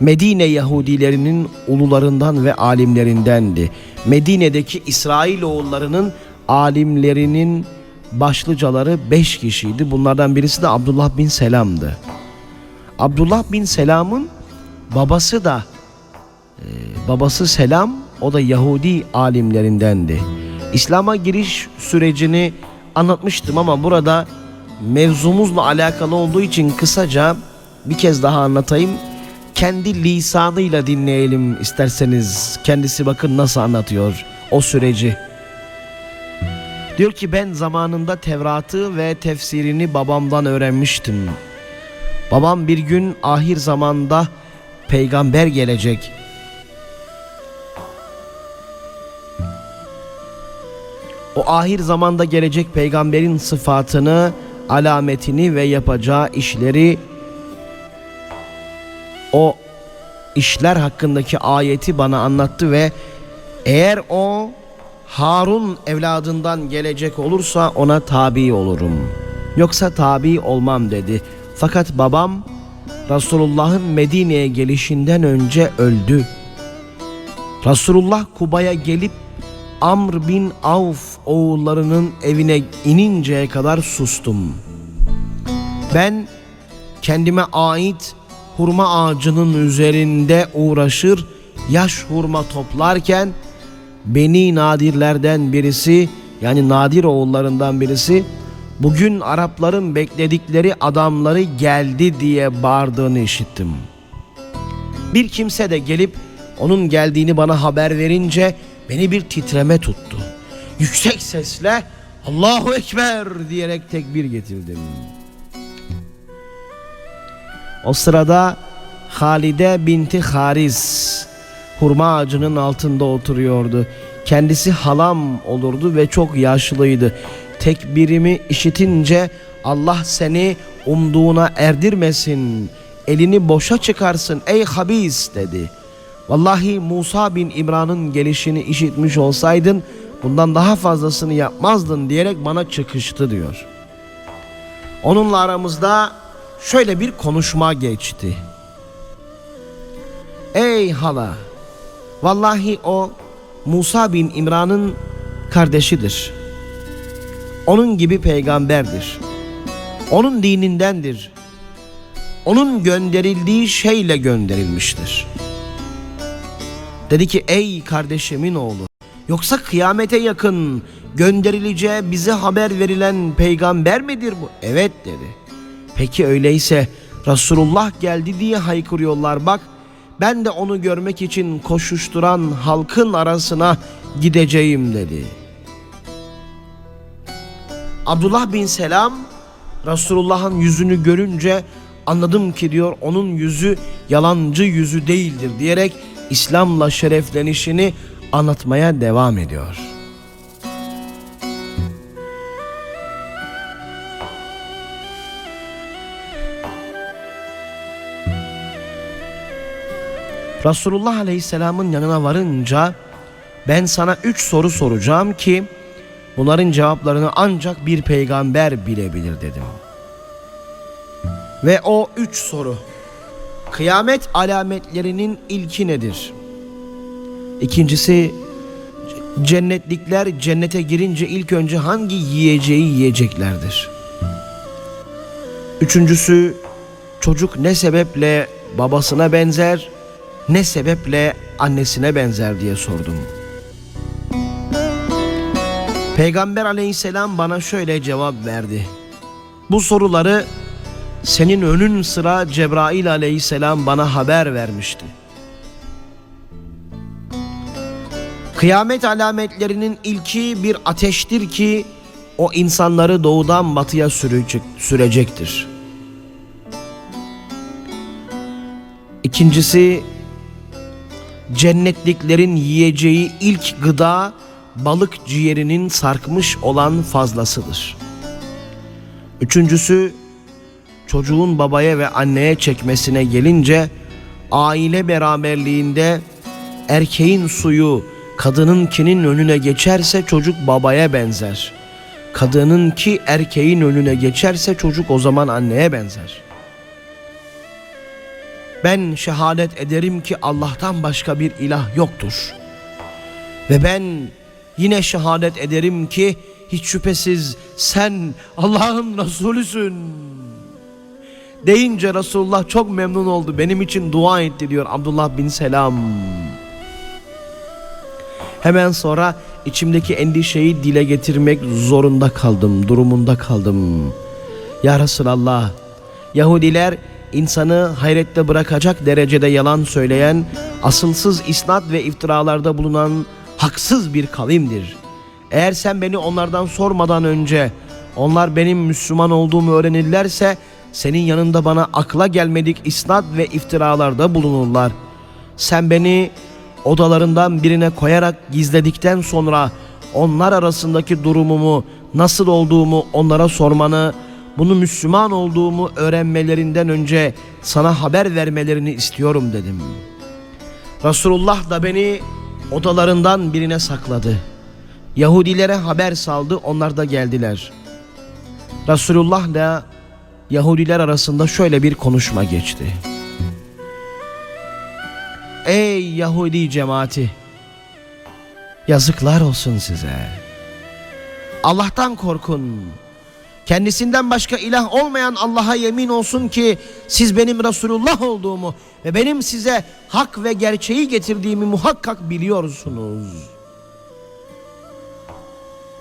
Medine Yahudilerinin ulularından ve alimlerindendi. Medine'deki İsrailoğullarının alimlerinin başlıcaları beş kişiydi. Bunlardan birisi de Abdullah bin Selam'dı. Abdullah bin Selam'ın babası da e, babası Selam o da Yahudi alimlerindendi. İslam'a giriş sürecini anlatmıştım ama burada mevzumuzla alakalı olduğu için kısaca bir kez daha anlatayım. Kendi lisanıyla dinleyelim isterseniz. Kendisi bakın nasıl anlatıyor o süreci. Diyor ki ben zamanında Tevrat'ı ve tefsirini babamdan öğrenmiştim. Babam bir gün ahir zamanda peygamber gelecek. O ahir zamanda gelecek peygamberin sıfatını, alametini ve yapacağı işleri o işler hakkındaki ayeti bana anlattı ve eğer o Harun evladından gelecek olursa ona tabi olurum. Yoksa tabi olmam dedi. Fakat babam Resulullah'ın Medine'ye gelişinden önce öldü. Resulullah Kuba'ya gelip Amr bin Avf oğullarının evine ininceye kadar sustum. Ben kendime ait hurma ağacının üzerinde uğraşır, yaş hurma toplarken Beni Nadirlerden birisi yani Nadir oğullarından birisi bugün Arapların bekledikleri adamları geldi diye bağırdığını işittim. Bir kimse de gelip onun geldiğini bana haber verince beni bir titreme tuttu. Yüksek sesle Allahu Ekber diyerek tekbir getirdim. O sırada Halide binti Haris hurma ağacının altında oturuyordu. Kendisi halam olurdu ve çok yaşlıydı. Tekbirimi işitince Allah seni umduğuna erdirmesin. Elini boşa çıkarsın ey habis dedi. Vallahi Musa bin İmran'ın gelişini işitmiş olsaydın bundan daha fazlasını yapmazdın diyerek bana çıkıştı diyor. Onunla aramızda şöyle bir konuşma geçti. Ey hala, vallahi o Musa bin İmran'ın kardeşidir. Onun gibi peygamberdir. Onun dinindendir. Onun gönderildiği şeyle gönderilmiştir. Dedi ki ey kardeşimin oğlu yoksa kıyamete yakın gönderileceği bize haber verilen peygamber midir bu? Evet dedi. Peki öyleyse Resulullah geldi diye haykırıyorlar bak ben de onu görmek için koşuşturan halkın arasına gideceğim dedi. Abdullah bin Selam Resulullah'ın yüzünü görünce anladım ki diyor onun yüzü yalancı yüzü değildir diyerek İslam'la şereflenişini anlatmaya devam ediyor. Resulullah Aleyhisselam'ın yanına varınca ben sana üç soru soracağım ki bunların cevaplarını ancak bir peygamber bilebilir dedim. Ve o üç soru kıyamet alametlerinin ilki nedir? İkincisi cennetlikler cennete girince ilk önce hangi yiyeceği yiyeceklerdir? Üçüncüsü çocuk ne sebeple babasına benzer, ne sebeple annesine benzer diye sordum. Peygamber aleyhisselam bana şöyle cevap verdi. Bu soruları senin önün sıra Cebrail aleyhisselam bana haber vermişti. Kıyamet alametlerinin ilki bir ateştir ki o insanları doğudan batıya sürecek, sürecektir. İkincisi cennetliklerin yiyeceği ilk gıda balık ciğerinin sarkmış olan fazlasıdır. Üçüncüsü çocuğun babaya ve anneye çekmesine gelince aile beraberliğinde erkeğin suyu kadınınkinin önüne geçerse çocuk babaya benzer. Kadınınki erkeğin önüne geçerse çocuk o zaman anneye benzer. Ben şehadet ederim ki Allah'tan başka bir ilah yoktur. Ve ben yine şehadet ederim ki hiç şüphesiz sen Allah'ın Resulüsün. Deyince Resulullah çok memnun oldu. Benim için dua etti diyor Abdullah bin Selam. Hemen sonra içimdeki endişeyi dile getirmek zorunda kaldım, durumunda kaldım. Ya Resulallah, Yahudiler insanı hayrette bırakacak derecede yalan söyleyen, asılsız isnat ve iftiralarda bulunan haksız bir kavimdir. Eğer sen beni onlardan sormadan önce onlar benim Müslüman olduğumu öğrenirlerse senin yanında bana akla gelmedik isnat ve iftiralarda bulunurlar. Sen beni odalarından birine koyarak gizledikten sonra onlar arasındaki durumumu nasıl olduğumu onlara sormanı, bunu Müslüman olduğumu öğrenmelerinden önce sana haber vermelerini istiyorum dedim. Resulullah da beni odalarından birine sakladı. Yahudilere haber saldı, onlar da geldiler. Resulullah ile Yahudiler arasında şöyle bir konuşma geçti. Ey Yahudi cemaati! Yazıklar olsun size. Allah'tan korkun. Kendisinden başka ilah olmayan Allah'a yemin olsun ki siz benim Resulullah olduğumu ve benim size hak ve gerçeği getirdiğimi muhakkak biliyorsunuz.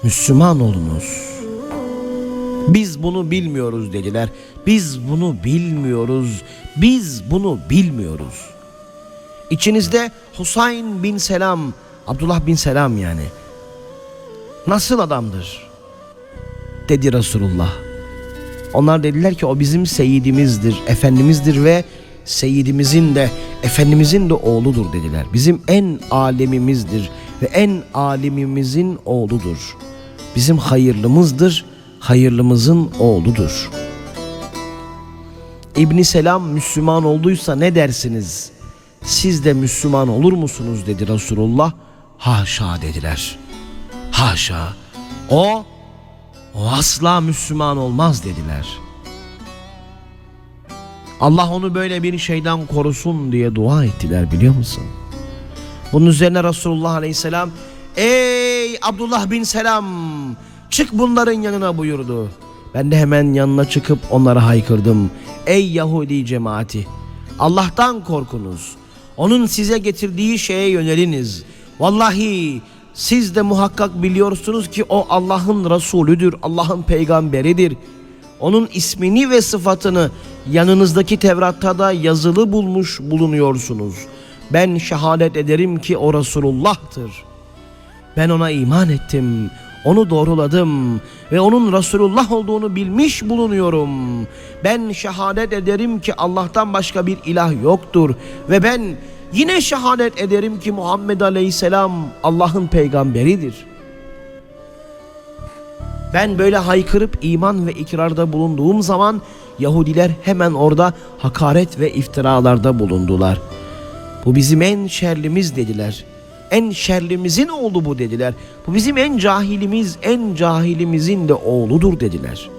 Müslüman olunuz. Biz bunu bilmiyoruz dediler. Biz bunu bilmiyoruz. Biz bunu bilmiyoruz. İçinizde Husayn bin Selam, Abdullah bin Selam yani. Nasıl adamdır? Dedi Resulullah. Onlar dediler ki o bizim seyidimizdir, efendimizdir ve seyidimizin de efendimizin de oğludur dediler. Bizim en alemimizdir ve en alimimizin oğludur. Bizim hayırlımızdır, hayırlımızın oğludur. İbni Selam Müslüman olduysa ne dersiniz? Siz de Müslüman olur musunuz dedi Resulullah. Haşa dediler. Haşa. O, o asla Müslüman olmaz dediler. Allah onu böyle bir şeyden korusun diye dua ettiler biliyor musun? Bunun üzerine Resulullah Aleyhisselam Ey Abdullah bin Selam çık bunların yanına buyurdu. Ben de hemen yanına çıkıp onlara haykırdım. Ey Yahudi cemaati Allah'tan korkunuz. Onun size getirdiği şeye yöneliniz. Vallahi siz de muhakkak biliyorsunuz ki o Allah'ın Resulüdür, Allah'ın peygamberidir. Onun ismini ve sıfatını yanınızdaki Tevrat'ta da yazılı bulmuş bulunuyorsunuz. Ben şehadet ederim ki o Resulullah'tır. Ben ona iman ettim, onu doğruladım ve onun Resulullah olduğunu bilmiş bulunuyorum. Ben şehadet ederim ki Allah'tan başka bir ilah yoktur ve ben yine şehadet ederim ki Muhammed Aleyhisselam Allah'ın peygamberidir. Ben böyle haykırıp iman ve ikrarda bulunduğum zaman Yahudiler hemen orada hakaret ve iftiralarda bulundular. Bu bizim en şerlimiz dediler. En şerlimizin oğlu bu dediler. Bu bizim en cahilimiz, en cahilimizin de oğludur dediler.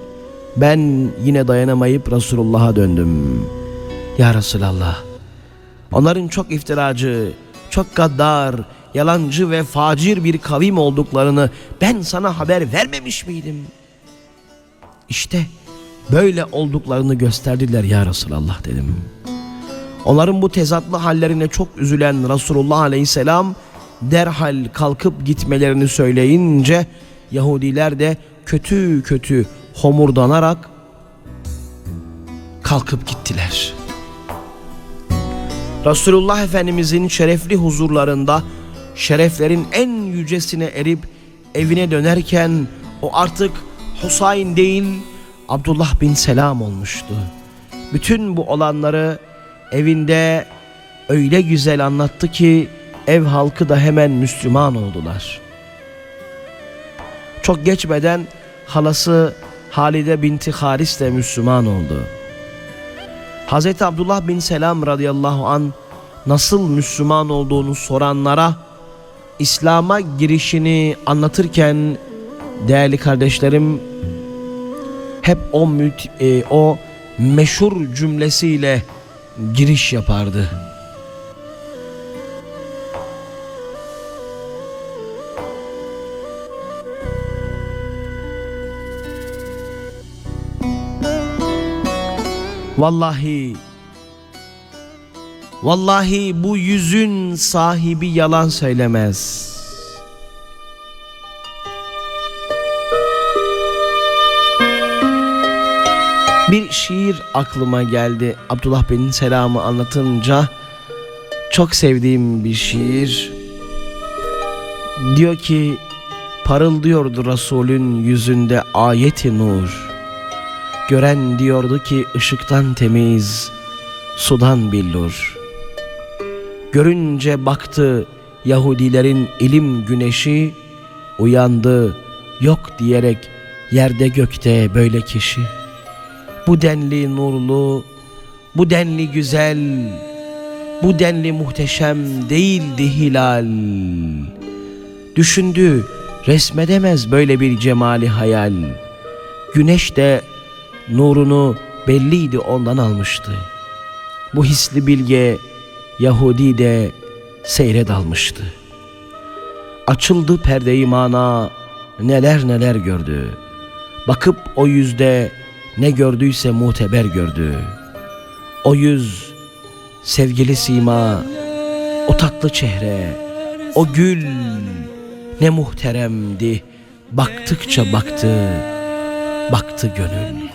Ben yine dayanamayıp Resulullah'a döndüm. Ya Resulallah, onların çok iftiracı, çok gaddar, yalancı ve facir bir kavim olduklarını ben sana haber vermemiş miydim? İşte böyle olduklarını gösterdiler ya Resulallah dedim. Onların bu tezatlı hallerine çok üzülen Resulullah Aleyhisselam derhal kalkıp gitmelerini söyleyince Yahudiler de kötü kötü homurdanarak kalkıp gittiler. Resulullah Efendimizin şerefli huzurlarında şereflerin en yücesine erip evine dönerken o artık Husayn değil Abdullah bin Selam olmuştu. Bütün bu olanları evinde öyle güzel anlattı ki ev halkı da hemen Müslüman oldular. Çok geçmeden halası Halide binti Haris de Müslüman oldu. Hz. Abdullah bin Selam radıyallahu an nasıl Müslüman olduğunu soranlara İslam'a girişini anlatırken değerli kardeşlerim hep o, e, o meşhur cümlesiyle giriş yapardı. Vallahi Vallahi bu yüzün sahibi yalan söylemez. Bir şiir aklıma geldi. Abdullah Bey'in selamı anlatınca çok sevdiğim bir şiir. Diyor ki parıldıyordu Resulün yüzünde ayeti nur. Gören diyordu ki ışıktan temiz, sudan billur. Görünce baktı Yahudilerin ilim güneşi, uyandı yok diyerek yerde gökte böyle kişi. Bu denli nurlu, bu denli güzel, bu denli muhteşem değildi hilal. Düşündü, resmedemez böyle bir cemali hayal. Güneş de nurunu belliydi ondan almıştı. Bu hisli bilge Yahudi de seyre dalmıştı. Açıldı perde imana, neler neler gördü. Bakıp o yüzde ne gördüyse muteber gördü. O yüz, sevgili sima, o tatlı çehre, o gül ne muhteremdi. Baktıkça baktı, baktı gönül.